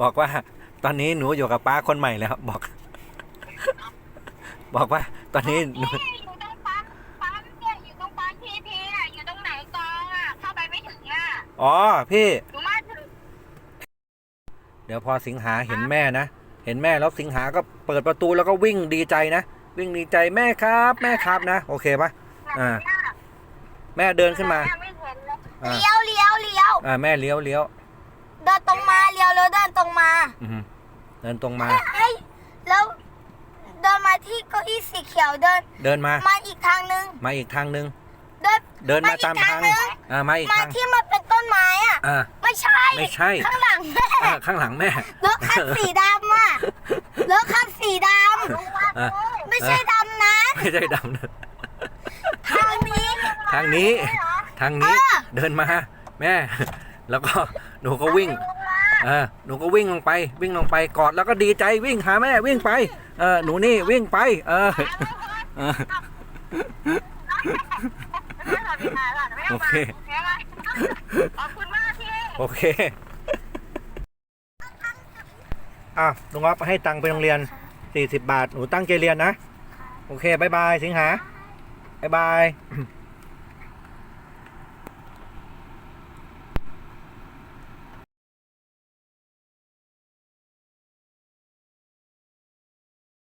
บอกว่า ตอนนี้หนูอยู่กับป้าคนใหม่แล้ว บอก บอกว่า ตอนนี้หนู พี่อยู่ตรงปั๊มปั๊มเนี่ยอยู่ตรงปั๊มพีพีอะ อยู่ตรงไหนกองอะ เข้าไปไม่ถึงอะอ๋อ พี่ หนูมาถึงเดี๋ยวพอสิงหาเห็นแม่นะ เห็นแม่แล้วสิงหาก็เปิดประตูแล้วก็วิ่งดีใจนะ วิ่งดีใจแม่ครับ แม่ครับนะ โอเคปะอ่า แม่เดินขึ้นมา ไม่เห็นเลยอ่า เลี้ยวเลี้ยวเลี้ยวอ่าแม่เลี้ยวเลี้ยว เดินตรงมา เดินตรงมาให้แล้วเดินมาที่เก้าอี้สีเขียวเดิน เดินมา มาอีกทางนึง มาอีกทางนึง เดินเดินมาตามทางมาอีกทางนึงอ่ามาอีกมาทางที่มันเป็นต้นไม้อะ อ่า ไม่ใช่ไม่ใช่ ข้างหลังแม่อ่าข้างหลังแม่ รถคันสีดำอะรถคันสีดอ่าำไม่ใช่ดำนะไม่ได้ดำนะทางนี้ทางนี้ ทางนี้เออเดินมา แม่ แล้วก็หนูก็วิ่ง เออหนูก็วิ่งลงไป วิ่งลงไปกอดแล้วก็ดีใจวิ่งหาแม่วิ่งไป เออหนูนี่วิ่งไป เออเออโอเคขอบคุณมากพี่โอเคอะลุงอ๊อฟให้ตังค์ไปโรงเรียน 40 บาท หนูตั้งใจเรียนนะ โอเคบายบาย สิงหาบายบาย